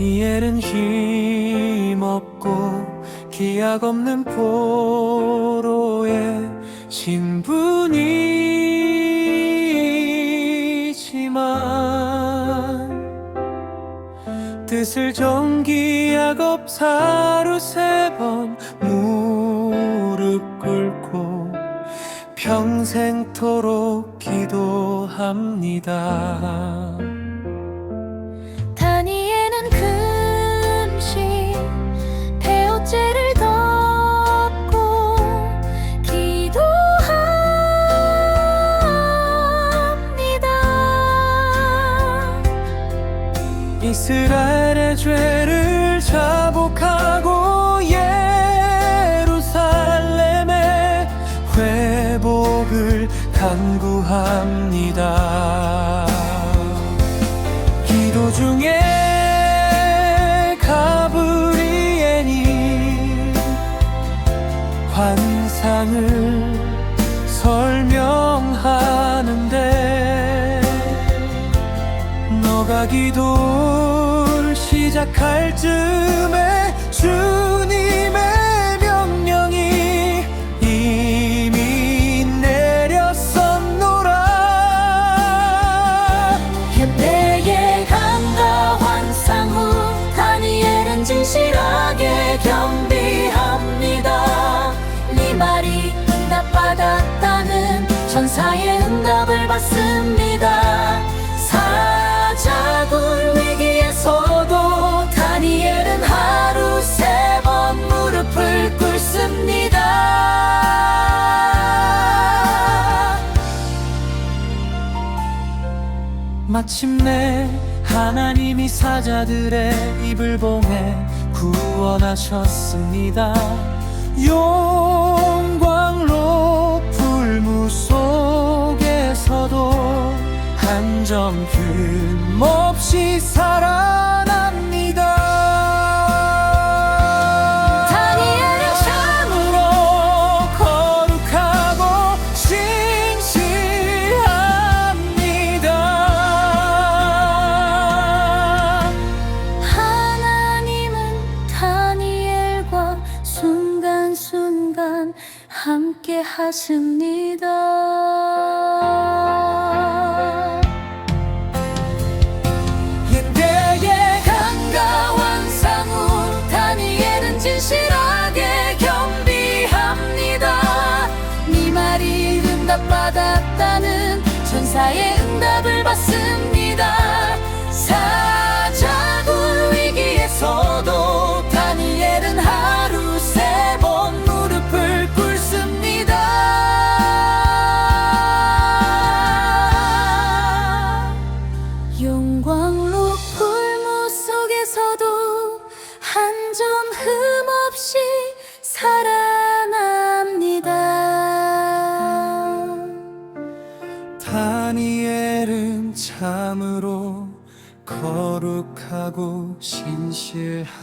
다니엘은 힘없고 기약 없는 포로의 신분이지만 뜻을 정기약 없사루 세 번 무릎 꿇고 평생토록 기도합니다. 이스라엘의 죄를 자복하고 예루살렘의 회복을 간구합니다. 기도 중에 가브리엘이 환상을 설명하는데 너가 기도를 시작할 즈음에 주님의 명령이 이미 내렸었노라. 현대의 감과 환상 후 다니엘은 진실하게 겸비합니다. 네 말이 응답받았다는 천사의 응답을 받습니다 마침내 하나님이 사자들의 입을 봉해 구원하셨습니다. 영광로 불무 속에서도 한점 흠없이 살아 함께 하십니다. 옛때의 강가 완상 후 다니엘은 진실하게 겸비합니다. 네 말이 응답받았다는 천사의 응답을 받습니다. 참으로 거룩하고 신실합니다.